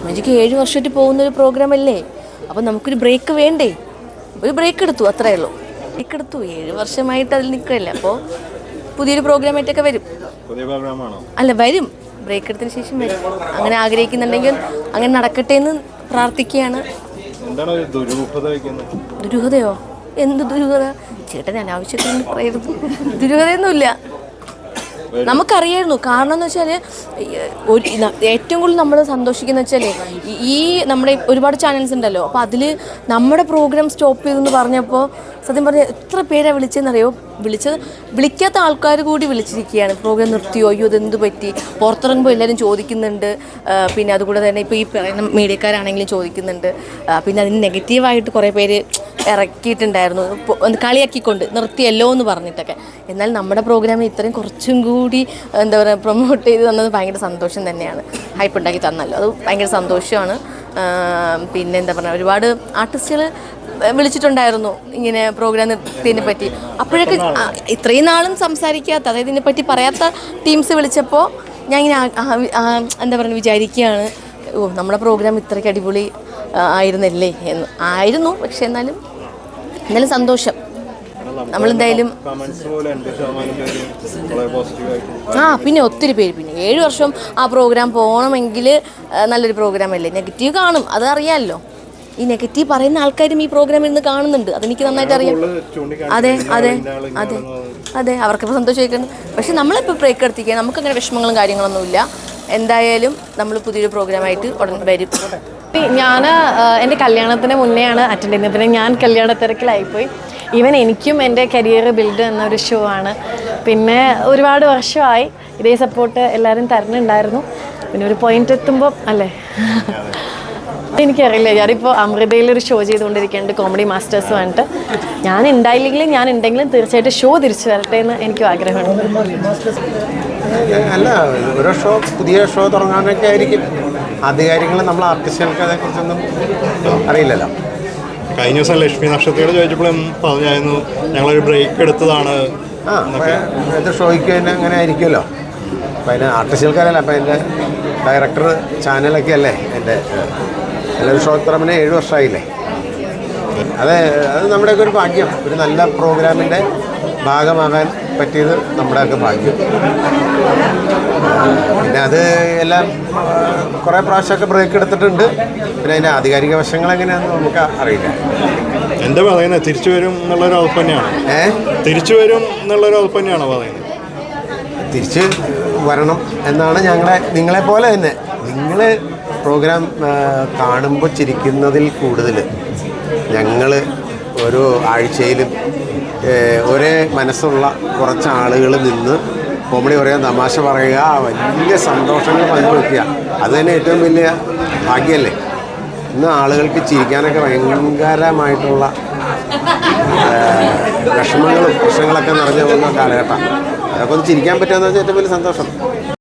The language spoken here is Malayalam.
പത്മജിക്ക് ഏഴ് വർഷമായിട്ട് പോകുന്ന ഒരു പ്രോഗ്രാം അല്ലേ അപ്പം നമുക്കൊരു ബ്രേക്ക് വേണ്ടേ? ഒരു ബ്രേക്ക് എടുത്തു അത്രയേ ഉള്ളൂ. ബ്രേക്ക് എടുത്തു ഏഴ് വർഷമായിട്ട് അതിൽ നിൽക്കുകയല്ലേ. അപ്പോൾ പുതിയൊരു പ്രോഗ്രാമായിട്ടൊക്കെ വരും. അല്ല വരും. ബ്രേക്ക് എടുത്തതിന് ശേഷം വരും. അങ്ങനെ ആഗ്രഹിക്കുന്നുണ്ടെങ്കിൽ അങ്ങനെ നടക്കട്ടെ എന്ന് പ്രാർത്ഥിക്കുകയാണ്. ദുരൂഹതയോ? എന്ത് ദുരൂഹത? ചേട്ടൻ അനാവശ്യത്തിന് പറയരുത്. ദുരൂഹതയൊന്നുമില്ല. നമുക്കറിയായിരുന്നു. കാരണം എന്ന് വെച്ചാൽ ഏറ്റവും കൂടുതൽ നമ്മൾ സന്തോഷിക്കുന്ന വെച്ചാൽ ഈ നമ്മുടെ ഒരുപാട് ചാനൽസ് ഉണ്ടല്ലോ. അപ്പോൾ അതിൽ നമ്മുടെ പ്രോഗ്രാം സ്റ്റോപ്പ് ചെയ്തെന്ന് പറഞ്ഞപ്പോൾ സത്യം പറഞ്ഞാൽ എത്ര പേരാണ് വിളിച്ചതെന്നറിയോ വിളിച്ചത് വിളിക്കാത്ത ആൾക്കാർ കൂടി വിളിച്ചിരിക്കുകയാണ്. പ്രോഗ്രാം നിർത്തിയോ? അയ്യോ ഇതെന്ത് പറ്റി? പുറത്തിറങ്ങുമ്പോൾ എല്ലാവരും ചോദിക്കുന്നുണ്ട്. പിന്നെ അതുകൂടെ തന്നെ ഇപ്പോൾ ഈ പറയുന്ന മീഡിയക്കാരാണെങ്കിലും ചോദിക്കുന്നുണ്ട്. പിന്നെ അതിന് നെഗറ്റീവായിട്ട് കുറേ പേര് ഇറക്കിയിട്ടുണ്ടായിരുന്നു. കളിയാക്കിക്കൊണ്ട് നിർത്തിയല്ലോ എന്ന് പറഞ്ഞിട്ടൊക്കെ. എന്നാൽ നമ്മുടെ പ്രോഗ്രാമിൽ ഇത്രയും കുറച്ചും കൂടി എന്താ പറയുക പ്രൊമോട്ട് ചെയ്ത് തന്നത് ഭയങ്കര സന്തോഷം തന്നെയാണ്. ഹൈപ്പ് ഉണ്ടാക്കി തന്നല്ലോ. അത് ഭയങ്കര സന്തോഷമാണ്. പിന്നെ എന്താ പറയുക ഒരുപാട് ആർട്ടിസ്റ്റുകൾ വിളിച്ചിട്ടുണ്ടായിരുന്നു ഇങ്ങനെ പ്രോഗ്രാം നിർത്തിയതിനെ പറ്റി. അപ്പോഴൊക്കെ ഇത്രയും നാളും സംസാരിക്കാത്ത അതായത് ഇതിനെപ്പറ്റി പറയാത്ത ടീംസ് വിളിച്ചപ്പോൾ ഞാൻ ഇങ്ങനെ എന്താ പറയുക വിചാരിക്കുകയാണ്. ഓ നമ്മുടെ പ്രോഗ്രാം ഇത്രയ്ക്ക് അടിപൊളി ആയിരുന്നല്ലേ എന്ന്. ആയിരുന്നു പക്ഷെ എന്നാലും എന്നാലും സന്തോഷം. വളരെ പോസിറ്റീവായിട്ട് ആ പിന്നെ ഒത്തിരി പേര് പിന്നെ ഏഴ് വർഷം ആ പ്രോഗ്രാം പോകണമെങ്കിൽ നല്ലൊരു പ്രോഗ്രാം അല്ലേ? നെഗറ്റീവ് കാണും അത് അറിയാമല്ലോ ഈ നെഗറ്റീവ് പറയുന്ന ആൾക്കാരും ഈ പ്രോഗ്രാം ഇന്ന് കാണുന്നുണ്ട്. അതെനിക്ക് നന്നായിട്ട് അറിയാം. അതെ അതെ അതെ. അതെ അവർക്കിപ്പോൾ സന്തോഷമായിരിക്കണം പക്ഷെ നമ്മളിപ്പോൾ ബ്രേക്ക് എടുത്തിരിക്കുക നമുക്കങ്ങനെ വിഷമങ്ങളും കാര്യങ്ങളൊന്നുമില്ല. എന്തായാലും നമ്മൾ പുതിയൊരു പ്രോഗ്രാമായിട്ട് ഉടൻ വരും. ഞാൻ എന്റെ കല്യാണത്തിന് മുന്നെയാണ് അറ്റൻഡ് ചെയ്യുന്നത്. പിന്നെ ഞാൻ കല്യാണ തിരക്കിലായിപ്പോയി. ഈവൻ എനിക്കും എന്റെ കരിയർ ബിൽഡ് എന്നൊരു ഷോ ആണ്. പിന്നെ ഒരുപാട് വർഷമായി ഇതേ സപ്പോർട്ട് എല്ലാവരും തരണുണ്ടായിരുന്നു പിന്നെ ഒരു പോയിന്റ് എത്തുമ്പോൾ അല്ലേ? എനിക്കറിയില്ല. ഞാനിപ്പോൾ അമൃതയിൽ ഒരു ഷോ ചെയ്തുകൊണ്ടിരിക്കുന്നുണ്ട് കോമഡി മാസ്റ്റേഴ്സ് പറഞ്ഞിട്ട്. ഞാൻ ഉണ്ടായില്ലെങ്കിലും ഞാൻ ഉണ്ടെങ്കിലും തീർച്ചയായിട്ടും ഷോ തിരിച്ചു വരട്ടെ എന്ന് എനിക്കും ആഗ്രഹമുണ്ട്. അല്ല ഓരോ ഷോ പുതിയ ഷോ തുടങ്ങാനൊക്കെ ആയിരിക്കും. ആധികാരികൾ നമ്മൾ ആർട്ടിസ്റ്റുകൾക്ക് അതേക്കുറിച്ചൊന്നും അറിയില്ലല്ലോ. കഴിഞ്ഞ ദിവസം ലക്ഷ്മി നക്ഷത്രയോട് ചോദിച്ചപ്പോഴും പറഞ്ഞായിരുന്നു ഞങ്ങളൊരു ബ്രേക്ക് എടുത്തതാണ്. ആ ഷോയ്ക്ക് തന്നെ അങ്ങനെ ആയിരിക്കുമല്ലോ. അപ്പം അതിന് ആർട്ടിസ്റ്റുകൾക്കറിയില്ല അപ്പം എന്റെ ഡയറക്ടർ ചാനലൊക്കെ അല്ലേ എന്റെ എല്ലാവരും ഷോ തുടങ്ങിയ ഏഴ് വർഷമായില്ലേ? അതെ അത് നമ്മുടെയൊക്കെ ഒരു ഭാഗ്യം. ഒരു നല്ല പ്രോഗ്രാമിന്റെ ഭാഗമാകാൻ പറ്റിയത് നമ്മുടെയൊക്കെ ഭാഗ്യം. പിന്നെ അത് എല്ലാം കുറേ പ്രാവശ്യമൊക്കെ ബ്രേക്ക് എടുത്തിട്ടുണ്ട്. പിന്നെ അതിന്റെ ആധികാരിക വശങ്ങൾ എങ്ങനെയാണെന്ന് നമുക്ക് അറിയില്ല. എന്താ പറയുന്നത് തിരിച്ചു വരും എന്നുള്ളൊരു ഉറപ്പ് തന്നെയാണ്. ഏ? തിരിച്ചു വരും എന്നുള്ളൊരു ഉറപ്പ് തന്നെയാണോ പറയുന്നത്. തിരിച്ച് വരണം എന്നാണ് ഞങ്ങളെ നിങ്ങളെ പോലെ തന്നെ. നിങ്ങൾ പ്രോഗ്രാം കാണുമ്പോൾ ചിരിക്കുന്നതിൽ കൂടുതൽ ഞങ്ങൾ ഓരോ ആഴ്ചയിലും ഒരേ മനസ്സുള്ള കുറച്ച് ആളുകൾ നിന്ന് കോമഡി പറയാൻ തമാശ പറയുക വലിയ സന്തോഷങ്ങൾ പങ്കുവെക്കുക. അത് തന്നെ ഏറ്റവും വലിയ ഭാഗ്യമല്ലേ ഇന്ന് ആളുകൾക്ക് ചിരിക്കാനൊക്കെ ഭയങ്കരമായിട്ടുള്ള വിഷമങ്ങളും പ്രശ്നങ്ങളൊക്കെ നിറഞ്ഞു പോകുന്ന കാലഘട്ടം. അതൊക്കെ ഒന്ന് ചിരിക്കാൻ പറ്റുക എന്ന് വെച്ചാൽ ഏറ്റവും വലിയ സന്തോഷം.